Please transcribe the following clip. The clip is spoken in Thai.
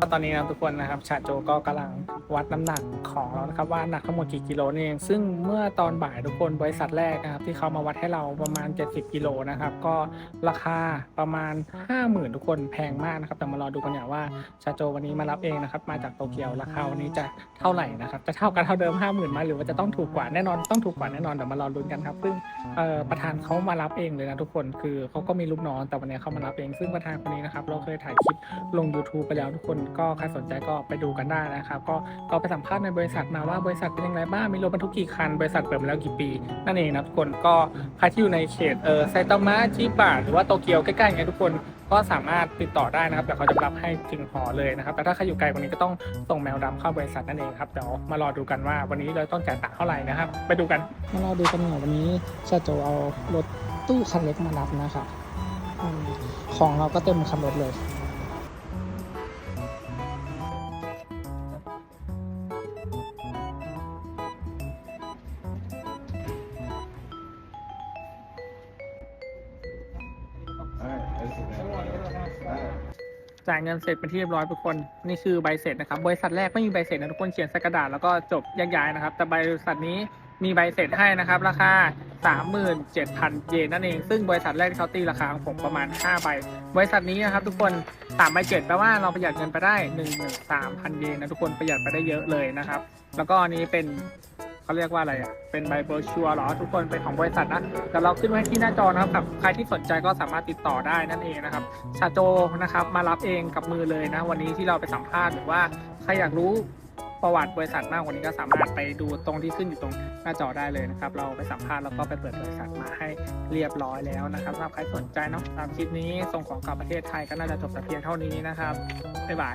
ก็ตอนนี้นะทุกคนนะครับชาโจก็กำลังวัดน้ำหนักของเรานะครับว่าหนักทั้งหมดกี่กิโลนี่เองซึ่งเมื่อตอนบ่ายทุกคนบริษัทแรกนะครับที่เขามาวัดให้เราประมาณ 70 กิโลนะครับก็ราคาประมาณ 50,000 ทุกคนแพงมากนะครับแต่มารอดูกันอย่างว่าชาโจวันนี้มารับเองนะครับมาจากโตเกียวราคาวันนี้จะเท่าไหร่นะครับจะเท่ากันเท่าเดิม 50,000ไหมหรือว่าจะต้องถูกกว่าแน่นอนต้องถูกกว่าแน่นอนเดี๋ยวมารอลุ้นกันครับซึ่งประธานเขามารับเองเลยนะทุกคนคือเขาก็มีลูกน้องแต่วันนี้เขามารับเอง ซึ่งประธานคนนี้นะครับเราเคยถ่ายคลิปลง YouTube ไปแล้วทุกคนก็ใครสนใจก็ไปดูกันได้นะครับ ก็เราไปสัมภาษณ์ในบริษัทมาว่าบริษัทเป็นยังไงบ้างมีรถบรรทุกกี่คัน บริษัทเปิดมาแล้วกี่ปี นั่นเองนะทุกคนก็ใครที่อยู่ในเขตเออไซตามะจิบะหรือว่าโตเกียวใกล้ๆอย่างเงี้ยทุกคนก็สามารถติดต่อได้นะครับเดี๋ยวเขาจะรับให้ถึงหอเลยนะครับแต่ถ้าใครอยู่ไกลกว่านี้ก็ต้องส่งแมวดำเข้าบริษัทนั่นเองครับเดี๋ยวมารอดูกันว่าวันนี้เราต้องจ่ายตังค์เท่าไหร่นะครับ ไปดูกันมารอดูกันหน่อยวันนี้ชาโจเอารถตู้คันเล็กมารับนะครับของเราก็เต็มคันรถเลย จ่ายเงินเสร็จเป็นที่เรียบร้อยทุกคน นี่คือใบเสร็จนะครับ บริษัทแรกไม่มีใบเสร็จนะทุกคนเขียนใส่กระดาษแล้วก็จบแยกย้ายนะครับ แต่บริษัทนี้มีใบเสร็จให้นะครับ ราคา 37,000 เยนนั่นเอง ซึ่งบริษัทแรกที่เขาตีราคาของผมประมาณ 5 ใบ บริษัทนี้นะครับทุกคน3ใบเจ็ดแปลว่าเราประหยัดเงินไปได้13,000 เยนนะทุกคนประหยัดไปได้เยอะเลยนะครับ แล้วก็อันนี้เป็น เขาเรียกว่าอะไรอะ เป็นใบโบอร์ชัวร์หรอทุกคนเป็นของบริษัทนะแต่เราขึ้นไว้ที่หน้าจอนะครับ ใครที่สนใจก็สามารถติดต่อได้นั่นเองนะครับชาโจนะครับมารับเองกับมือเลยนะ วันนี้ที่เราไปสัมภาษณ์หรือว่าใครอยากรู้ประวัติบริษัทมากกว่านี้ก็สามารถไปดูตรงที่ขึ้นอยู่ตรงหน้าจอได้เลยนะครับ เราไปสัมภาษณ์แล้วก็ไปเปิดบริษัทมาให้เรียบร้อยแล้วนะครับสำหรับใครสนใจเนาะตามคลิปนี้ส่งของกลับประเทศไทยก็น่าจะจบแต่เพียงเท่านี้นะครับบ๊ายบาย